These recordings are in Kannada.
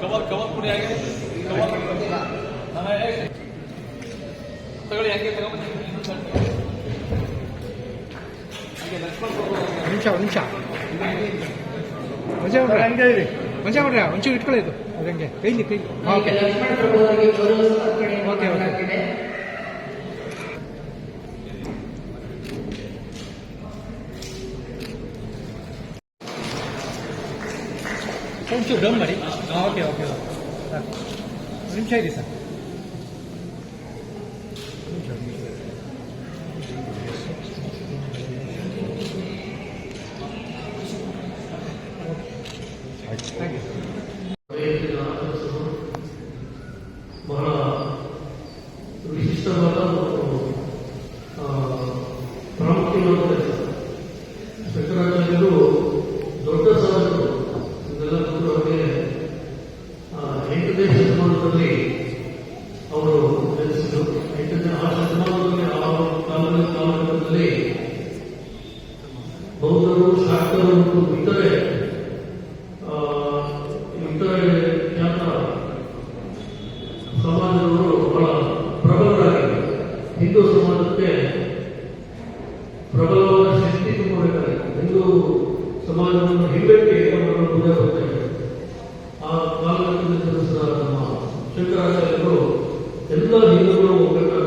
kebab kebab ಪುಡಿ ನಿಮಿಷ ನಿಮಿಷ. ಒಂಚೂರು ಇಟ್ಕೊಳ್ಳಿ ಇದು ಅದಂಗೆ ಕೈಲಿ ಕೈಲಿ ಓಕೆ. Okay okay. ಒಂಚೂರು ಡೌನ್ ಮಾಡಿ ಓಕೆ ಓಕೆ ಸರ್ ನಿಮಿಷ ಇರಿ ಸರ್ ಅವರು ನೆಲೆಸಿದರು ಯಾಕೆಂದರೆ ಆ ಆ ಕಾಲದ ಕಾಲಘಟ್ಟದಲ್ಲಿ ಬೌದ್ಧರು ಶಾಕ್ತರು ಮತ್ತು ಇತರೆ ಇತರೆ ಸಮಾಜದವರು ಬಹಳ ಪ್ರಬಲರಾಗಿದ್ದರು. ಹಿಂದೂ ಸಮಾಜಕ್ಕೆ ಪ್ರಬಲವಾದ ಶಕ್ತಿ ಹಿಂದೂ ಸಮಾಜವನ್ನು ಹಿಂದಕ್ಕೆ ಪೂಜೆ ಆ ಕಾಲಘಟ್ಟದಲ್ಲಿ ತಿಳಿಸಿದ ನಮ್ಮ ಶಂಕರಾಚಾರ್ಯರು ಎಲ್ಲ ಹಿಂದೂಗಳು ಒಗ್ಗಟ್ಟ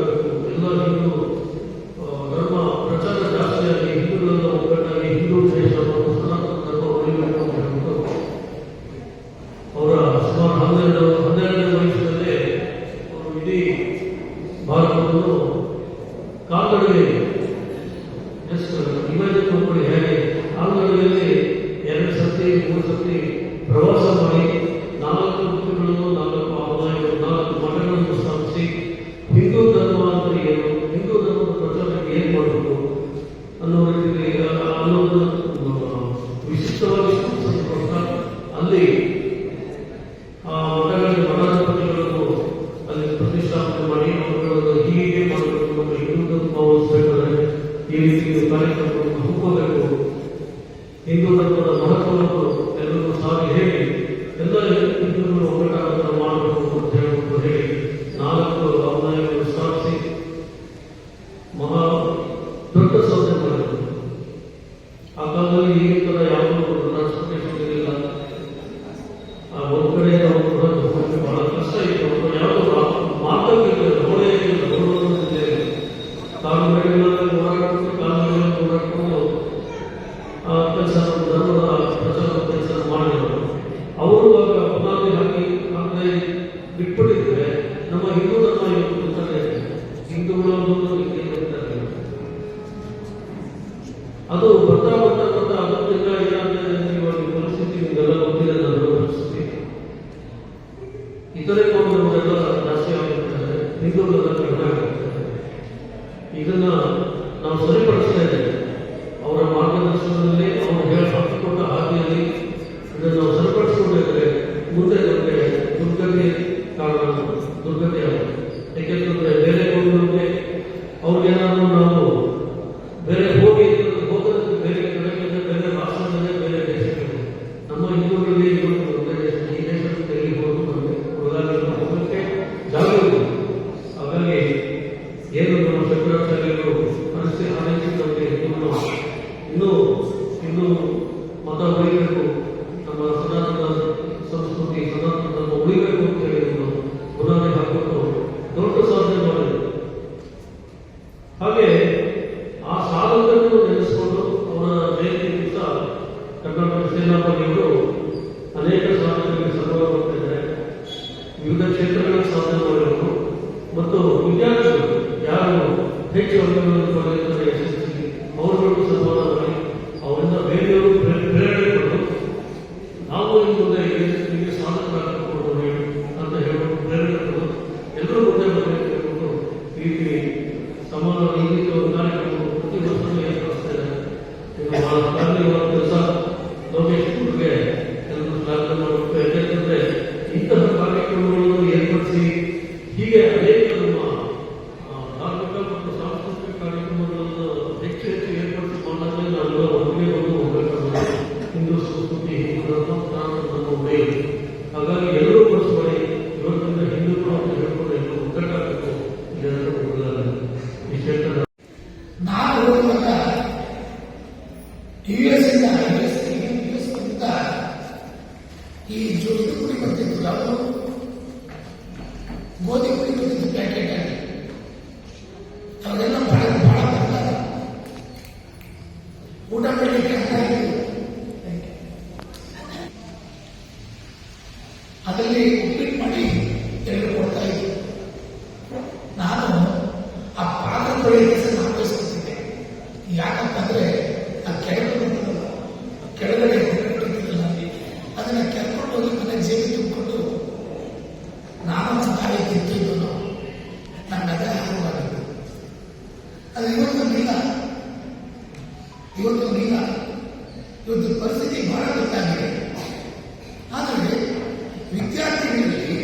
Sem ಹಾಗೆ ಆ ಸಾಲವನ್ನು ನೆನೆಸಿಕೊಂಡು ಅವರ ಜಯಂತಿ ದಿವಸ Karnataka ಸೇನಾಪಡೆಯವರು Grazie a questo che mi ascoltate. E ಅದನ್ನು ಕೆರ್ಕೊಂಡು ಹೋಗಿ ಮನೆ ಜೇಲಿ ತುಂಬಿಕೊಂಡು ನಾನು ತಾಯಿ ತಿಂತಿದ್ದು ನನ್ನ ಅದೇ ಹಾಕುವಾಗಿದ್ದು ಅದು ಇವತ್ತು ಇಲ್ಲ ಇವತ್ತು ಇಲ್ಲ ಇವತ್ತು ಪರಿಸ್ಥಿತಿ ಬಹಳ ಗೊತ್ತಾಗಿದೆ. ಆದರೆ ವಿದ್ಯಾರ್ಥಿಗಳಲ್ಲಿ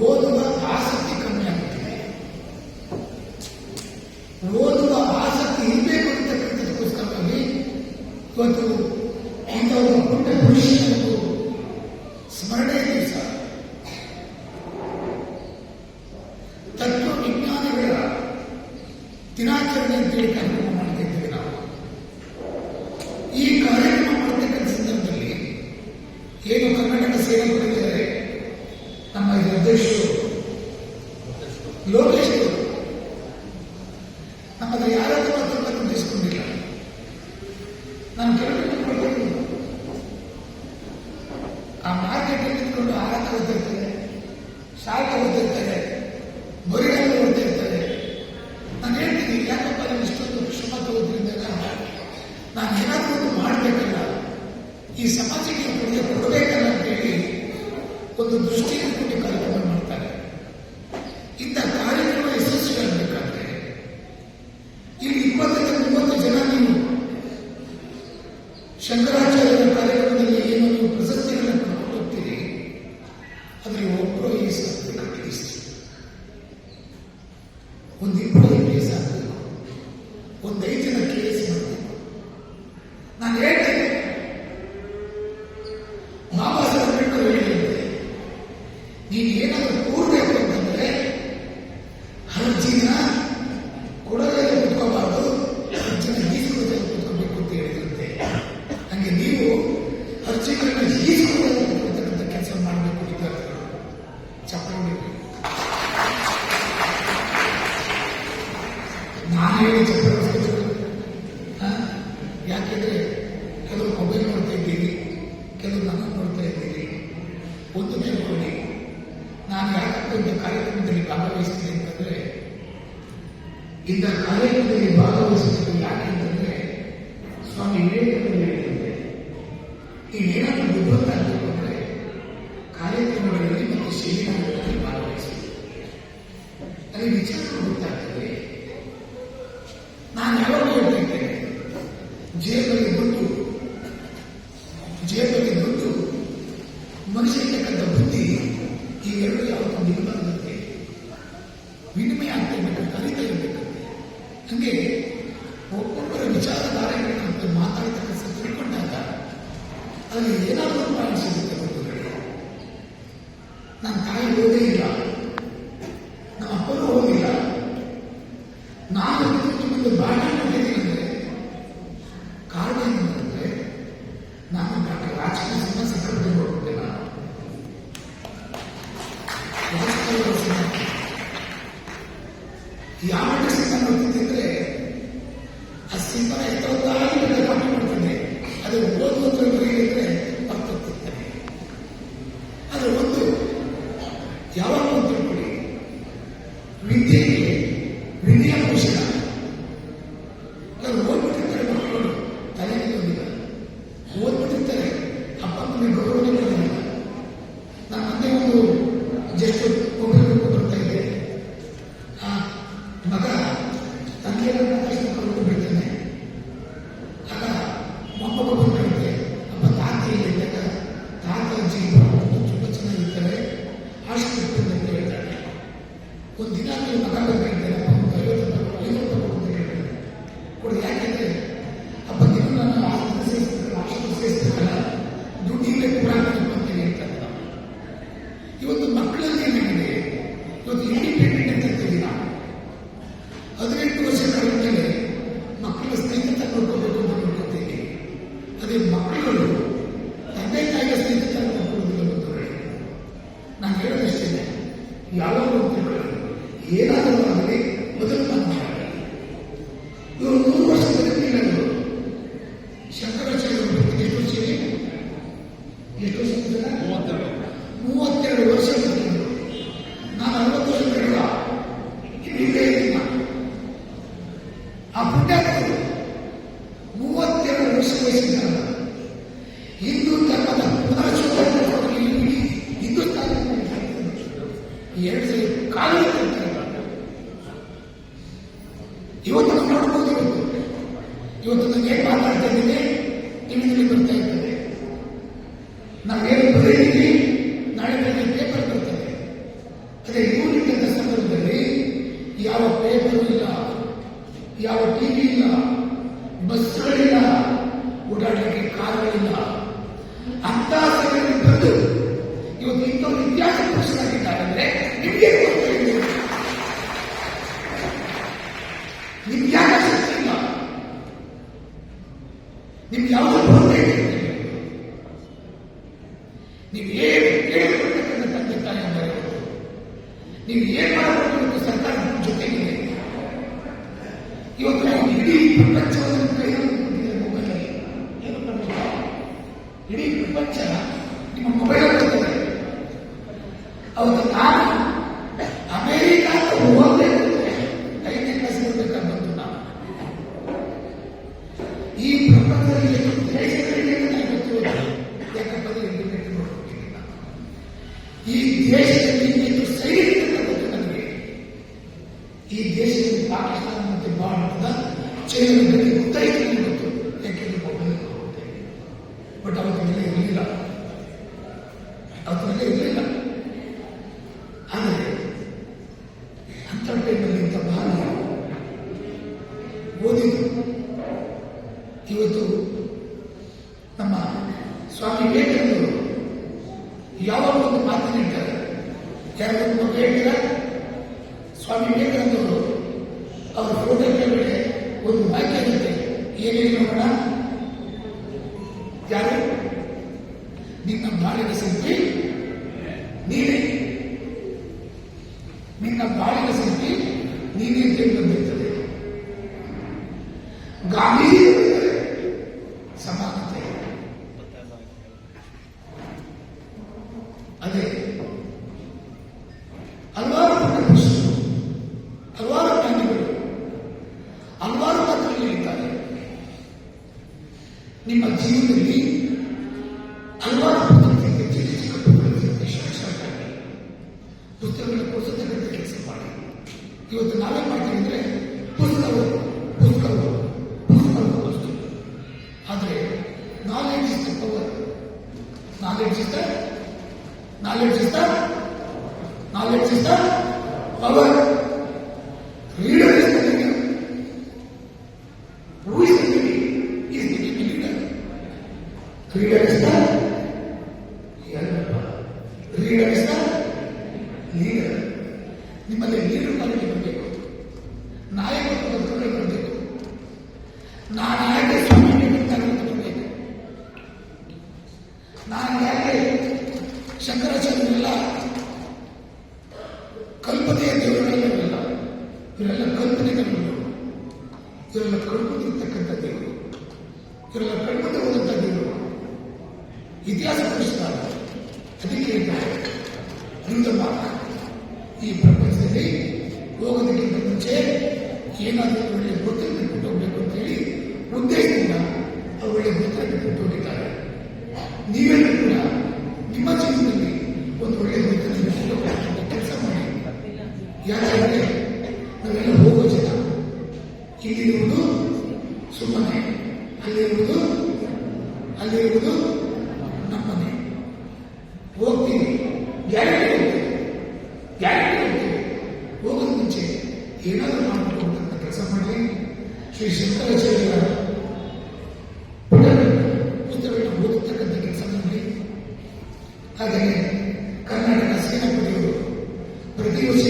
ಓದುವ ಆಸಕ್ತಿ ಕಮ್ಮಿ ಆಗುತ್ತಿದೆ ಓದುವ ಆಸಕ್ತಿ ಇರಬೇಕು ಅಂತಕ್ಕಂಥದಕ್ಕೋಸ್ಕರವಾಗಿ ಇವತ್ತು ಇಂಥ ಒಂದು ಪುಟ್ಟ ಭವಿಷ್ಯ ಸ್ಮರಣೆಯಲ್ಲಿ ವಿಚಾರ ಗೊತ್ತಾಗ್ತದೆ ನಾನು ಯಾವಾಗ ಜೇಬಲ್ಲಿ ದುಡ್ಡು ಜೇಬಲ್ಲಿ ಮನುಷ್ಯಕ್ಕೆ ಬುದ್ಧಿ ಈ ಎರಡು ಯಾವಾಗ ನಿಲ್ಬಾರ್ದಂತೆ ವಿನಿಮಯ ಆಗ್ತಿರ್ಬೇಕಂತ ಅರಿತಾ ಇರಬೇಕಂತೆ ಹಂಗೆ ಒಬ್ಬೊಬ್ಬರ ವಿಚಾರಧಾರೆಗಳಂತ ಮಾತಾಡ್ತಕ್ಕಂಥ ತಿಳ್ಕೊಂಡಾಗ ಅಲ್ಲಿ ಏನಾದರೂ ಪ್ರಾಣ ನಾನು ತಾಯಿ ಹೋದೇ ಇಲ್ಲ. ಯಾವಾಗ ತಿಳ್ಕೊಳ್ಳಿ ವಿದ್ಯೆಗೆ ಒಂದು ದಿನ ನೀವು ತಗೊಂಡ್ರೆ ಏನಾದರೂ ಇವತ್ತು ನೋಡ್ಬೋದು. ಇವತ್ತು ನಾನು ಏನು ಮಾತಾಡ್ತಾ ಇದ್ದೀನಿ ಟಿವಿನಲ್ಲಿ ಬರ್ತಾ ಇದ್ದೀನಿ. Yeah. ಈ ಪ್ರಪಂಚದಲ್ಲಿ ದೇಶಗಳಿಗೆ ಈ ದೇಶದಲ್ಲಿ ಸರಿ ಈ ದೇಶದಲ್ಲಿ ಪಾಕಿಸ್ತಾನ ಮತ್ತು ಭಾರತದ ಇವತ್ತು ನಮ್ಮ ಸ್ವಾಮಿ ವಿವೇಕಾನಂದರು ಯಾವಾಗ ಒಂದು ಮಾತು ನೀಡ್ತಾರೆ ಯಾರು ಹೇಳ್ತೀರ? ಸ್ವಾಮಿ ವಿವೇಕಾನಂದರು ಅವರ ಫೋಟೋ ಮೇಲೆ ಒಂದು ವಾಕ್ಯ ಇದೆ ಏನೇನು ನೋಡೋಣ? ಯಾರು? ನಿನ್ನ ಬಾಳಿಗೆ ಸಿಗ್ತೀವಿ నాలెడ్జ్ ఇస్తా? నాలెడ్జ్ ఇస్తా? నాలెడ్జ్ ఇస్తా? పవర్ ನಾನು ಯಾಕೆ ಶಂಕರಾಚಾರ್ಯರಿಲ್ಲ ಕಲ್ಪನೆಯ ದೇವರಲ್ಲ ಇವರೆಲ್ಲ ಕಲ್ಪನೆಗಳು ಇವರೆಲ್ಲ ಕಲ್ಪನಿರ್ತಕ್ಕಂಥ ದೇವರು. ಇವರೆಲ್ಲ ಕಲ್ಪನೆ ಹೋದಂಥ ದೇವರು. ಇತಿಹಾಸ ಪುಸ್ತಕ ಅದಕ್ಕೆ ಮುಂದಮ್ಮ ಈ ಪ್ರಪಂಚದಲ್ಲಿ ಹೋಗೋದಕ್ಕಿಂತ ಮುಂಚೆ ಏನಾದರೂ ಒಳ್ಳೆಯ ಗೊತ್ತಿಲ್ಲ ಬಿಟ್ಟು ಹೋಗಬೇಕು ಅಂತೇಳಿ ಉದ್ದೇಶ ಯಾಕೆಂದರೆ ನಾವೆಲ್ಲ ಹೋಗೋ ಜನ. ಇಲ್ಲಿರುವುದು ಸುಮ್ಮನೆ, ಅಲ್ಲಿರುವುದು ಅಲ್ಲಿರುವುದು ನಮ್ಮನೆ. ಹೋಗ್ತೀವಿ. ಗ್ಯಾರಂಟಿ ಹೋಗ್ತೀವಿ? ಗ್ಯಾರಂಟಿ ಹೋಗ್ತೀವಿ? ಹೋಗೋದು ಮುಂಚೆ ಏನಾದರೂ ಮಾಡಿಕೊಂಡು ಕೆಲಸ ಮಾಡಿ ಶ್ರೀ ಶಂಕರಾಚಾರ್ಯರ ಪುಸ್ತಕಗಳನ್ನು ಕೆಲಸ ಮಾಡಿ ಹಾಗೆಯೇ ಕರ್ನಾಟಕ ಸೇನಾಪಡೆಯವರು ಪ್ರತಿ ವರ್ಷ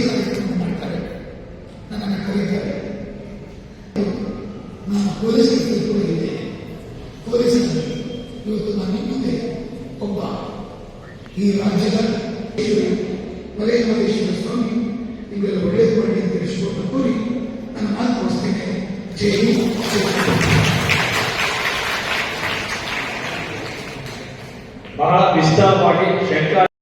ಈ ರಾಜ್ಯದ